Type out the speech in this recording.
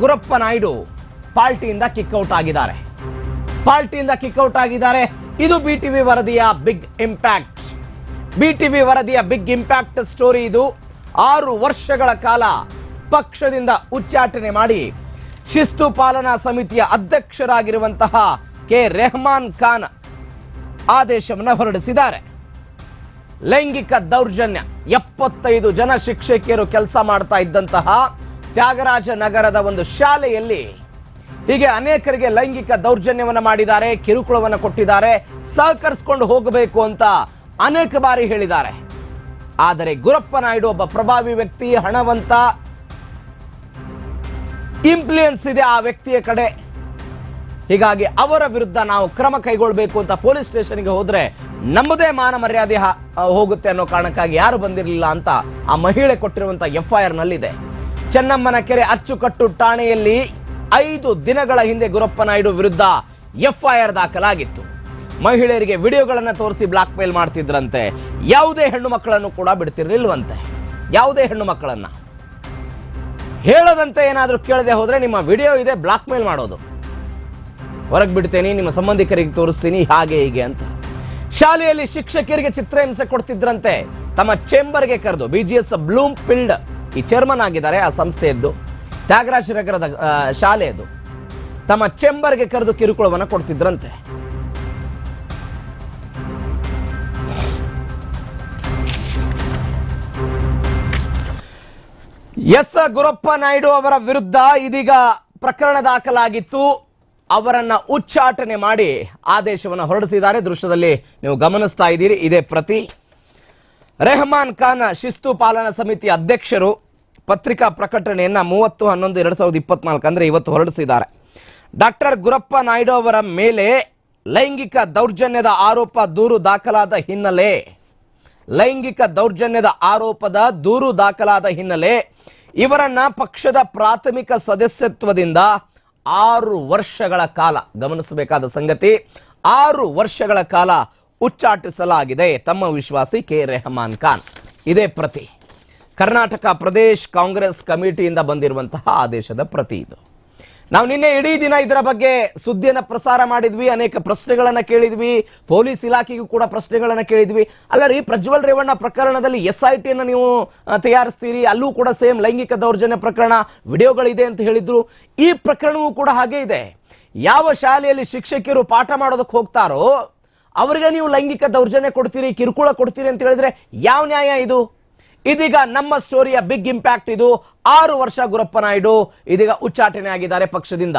Gurappa Naidu ಪಾರ್ಟಿಯಿಂದ kick out ಆಗಿದ್ದಾರೆ. ಪಾರ್ಟಿಯಿಂದ kick out ಆಗಿದ್ದಾರೆ. ಇದು ಬಿ ಟಿ ವಿ ವರದಿಯ big impact. B T V ವರದಿಯ ಬಿಗ್ ಇಂಪ್ಯಾಕ್ಟ್ ಸ್ಟೋರಿ ಇದು. ಆರು ವರ್ಷಗಳ ಕಾಲ ಪಕ್ಷದಿಂದ ಉಚ್ಚಾಟನೆ ಮಾಡಿ ಶಿಸ್ತು ಪಾಲನಾ ಸಮಿತಿಯ ಅಧ್ಯಕ್ಷರಾಗಿರುವಂತಹ ಕೆ ರೆಹಮಾನ್ ಖಾನ್ ಆದೇಶವನ್ನು ಹೊರಡಿಸಿದ್ದಾರೆ. ಲೈಂಗಿಕ ದೌರ್ಜನ್ಯ ಎಪ್ಪತ್ತೈದು ಜನ ಶಿಕ್ಷಕಿಯರು ಕೆಲಸ ಮಾಡ್ತಾ ಇದ್ದಂತಹ ತ್ಯಾಗರಾಜ ನಗರದ ಒಂದು ಶಾಲೆಯಲ್ಲಿ ಹೀಗೆ ಅನೇಕರಿಗೆ ಲೈಂಗಿಕ ದೌರ್ಜನ್ಯವನ್ನು ಮಾಡಿದ್ದಾರೆ, ಕಿರುಕುಳವನ್ನು ಕೊಟ್ಟಿದ್ದಾರೆ, ಸಹಕರಿಸಿಕೊಂಡು ಹೋಗಬೇಕು ಅಂತ ಅನೇಕ ಬಾರಿ ಹೇಳಿದ್ದಾರೆ. ಆದರೆ ಗುರಪ್ಪ ನಾಯ್ಡು ಒಬ್ಬ ಪ್ರಭಾವಿ ವ್ಯಕ್ತಿ, ಹಣವಂತ ಇಂಪ್ಲಿಯನ್ಸ್ ಇದೆ ಆ ವ್ಯಕ್ತಿಯ ಕಡೆ. ಹೀಗಾಗಿ ಅವರ ವಿರುದ್ಧ ನಾವು ಕ್ರಮ ಕೈಗೊಳ್ಳಬೇಕು ಅಂತ ಪೊಲೀಸ್ ಸ್ಟೇಷನ್ಗೆ ಹೋದರೆ ನಮ್ಮದೇ ಮಾನ ಮರ್ಯಾದೆ ಹೋಗುತ್ತೆ ಅನ್ನೋ ಕಾರಣಕ್ಕಾಗಿ ಯಾರು ಬಂದಿರಲಿಲ್ಲ ಅಂತ ಆ ಮಹಿಳೆ ಕೊಟ್ಟಿರುವಂಥ ಎಫ್ ಐ ಆರ್ ನಲ್ಲಿದೆ ಚೆನ್ನಮ್ಮನ ಕೆರೆ ಅಚ್ಚುಕಟ್ಟು ಠಾಣೆಯಲ್ಲಿ ಐದು ದಿನಗಳ ಹಿಂದೆ ಗುರಪ್ಪ ನಾಯ್ಡು ವಿರುದ್ಧ ಎಫ್ಐಆರ್ ದಾಖಲಾಗಿತ್ತು. ಮಹಿಳೆಯರಿಗೆ ವಿಡಿಯೋಗಳನ್ನು ತೋರಿಸಿ ಬ್ಲಾಕ್ ಮೇಲ್ ಮಾಡ್ತಿದ್ರಂತೆ. ಯಾವುದೇ ಹೆಣ್ಣು ಮಕ್ಕಳನ್ನು ಕೂಡ ಬಿಡ್ತಿರ್ಲಿಲ್ವಂತೆ. ಯಾವುದೇ ಹೆಣ್ಣು ಮಕ್ಕಳನ್ನ. ಹೇಳದಂತೆ ಏನಾದರೂ ಕೇಳದೆ ಹೋದರೆ ನಿಮ್ಮ ವಿಡಿಯೋ ಇದೆ, ಬ್ಲಾಕ್ ಮೇಲ್ ಮಾಡೋದು. ಹೊರಗೆ ಬಿಡ್ತೇನೆ, ನಿಮ್ಮ ಸಂಬಂಧಿಕರಿಗೆ ತೋರಿಸ್ತೀನಿ, ಹಾಗೆ ಹೀಗೆ ಅಂತ. ಶಾಲೆಯಲ್ಲಿ ಶಿಕ್ಷಕಿಯರಿಗೆ ಚಿತ್ರಹಿಂಸೆ ಕೊಡ್ತಿದ್ರಂತೆ. ತಮ್ಮ ಚೇಂಬರ್ಗೆ ಕರೆದು B G S Bloomfield ಈ ಚೇರ್ಮನ್ ಆಗಿದ್ದಾರೆ, ಆ ಸಂಸ್ಥೆಯದ್ದು, ತ್ಯಾಗರಾಜ ನಗರದ ಶಾಲೆ ಶಾಲೆಯದು ತಮ್ಮ ಚೇಂಬರ್ಗೆ ಕರೆದು ಕಿರುಕುಳವನ್ನು ಕೊಡ್ತಿದ್ರಂತೆ. ಎಸ್. ಗುರಪ್ಪ ನಾಯ್ಡು ಅವರ ವಿರುದ್ಧ ಇದೀಗ ಪ್ರಕರಣ ದಾಖಲಾಗಿತ್ತು. ಅವರನ್ನ ಉಚ್ಚಾಟನೆ ಮಾಡಿ ಆದೇಶವನ್ನು ಹೊರಡಿಸಿದ್ದಾರೆ. ದೃಶ್ಯದಲ್ಲಿ ನೀವು ಗಮನಿಸ್ತಾ ಇದ್ದೀರಿ. ಇದೇ ಪ್ರತಿ. ರೆಹಮಾನ್ ಖಾನ್ ಶಿಸ್ತು ಪಾಲನಾ ಸಮಿತಿ ಅಧ್ಯಕ್ಷರು ಪತ್ರಿಕಾ ಪ್ರಕಟಣೆಯನ್ನ ಮೂವತ್ತು, ಹನ್ನೊಂದು, ಎರಡು ಸಾವಿರದ ಇಪ್ಪತ್ನಾಲ್ಕು ಅಂದರೆ ಇವತ್ತು ಹೊರಡಿಸಿದ್ದಾರೆ. ಡಾಕ್ಟರ್ ಗುರಪ್ಪ ನಾಯ್ಡು ಅವರ ಮೇಲೆ ಲೈಂಗಿಕ ದೌರ್ಜನ್ಯದ ಆರೋಪ ದೂರು ದಾಖಲಾದ ಹಿನ್ನೆಲೆ. ಲೈಂಗಿಕ ದೌರ್ಜನ್ಯದ ಆರೋಪದ ದೂರು ದಾಖಲಾದ ಹಿನ್ನೆಲೆ ಇವರನ್ನ ಪಕ್ಷದ ಪ್ರಾಥಮಿಕ ಸದಸ್ಯತ್ವದಿಂದ ಆರು ವರ್ಷಗಳ ಕಾಲ, ಗಮನಿಸಬೇಕಾದ ಸಂಗತಿ, ಆರು ವರ್ಷಗಳ ಕಾಲ ಉಚ್ಚಾಟಿಸಲಾಗಿದೆ. ತಮ್ಮ ವಿಶ್ವಾಸಿ ಕೆ. ರೆಹಮಾನ್ ಖಾನ್. ಇದೇ ಪ್ರತಿ. ಕರ್ನಾಟಕ ಪ್ರದೇಶ್ ಕಾಂಗ್ರೆಸ್ ಕಮಿಟಿಯಿಂದ ಬಂದಿರುವಂತಹ ಆದೇಶದ ಪ್ರತಿ ಇದು. ನಾವು ನಿನ್ನೆ ಇಡೀ ದಿನ ಇದರ ಬಗ್ಗೆ ಸುದ್ದಿಯನ್ನು ಪ್ರಸಾರ ಮಾಡಿದ್ವಿ, ಅನೇಕ ಪ್ರಶ್ನೆಗಳನ್ನು ಕೇಳಿದ್ವಿ, ಪೊಲೀಸ್ ಇಲಾಖೆಗೂ ಕೂಡ ಪ್ರಶ್ನೆಗಳನ್ನು ಕೇಳಿದ್ವಿ. ಅಲ್ಲ ರೀ ಪ್ರಜ್ವಲ್ ರೇವಣ್ಣ ಪ್ರಕರಣದಲ್ಲಿ ಎಸ್ ಐ ಟಿಯನ್ನು ನೀವು ತಯಾರಿಸ್ತೀರಿ, ಅಲ್ಲೂ ಕೂಡ ಸೇಮ್ ಲೈಂಗಿಕ ದೌರ್ಜನ್ಯ ಪ್ರಕರಣ, ವಿಡಿಯೋಗಳಿದೆ ಅಂತ ಹೇಳಿದ್ರು. ಈ ಪ್ರಕರಣವೂ ಕೂಡ ಹಾಗೆ ಇದೆ. ಯಾವ ಶಾಲೆಯಲ್ಲಿ ಶಿಕ್ಷಕಿಯರು ಪಾಠ ಮಾಡೋದಕ್ಕೆ ಹೋಗ್ತಾರೋ ಅವರಿಗೆ ನೀವು ಲೈಂಗಿಕ ದೌರ್ಜನ್ಯ ಕೊಡ್ತೀರಿ, ಕಿರುಕುಳ ಕೊಡ್ತೀರಿ ಅಂತ ಹೇಳಿದ್ರೆ ಯಾವ ನ್ಯಾಯ ಇದು? ಇದೀಗ ನಮ್ಮ ಸ್ಟೋರಿಯ ಬಿಗ್ ಇಂಪ್ಯಾಕ್ಟ್ ಇದು. ಆರು ವರ್ಷ ಗುರಪ್ಪ ನಾಯ್ಡು ಇದೀಗ ಉಚ್ಚಾಟನೆ ಆಗಿದ್ದಾರೆ ಪಕ್ಷದಿಂದ.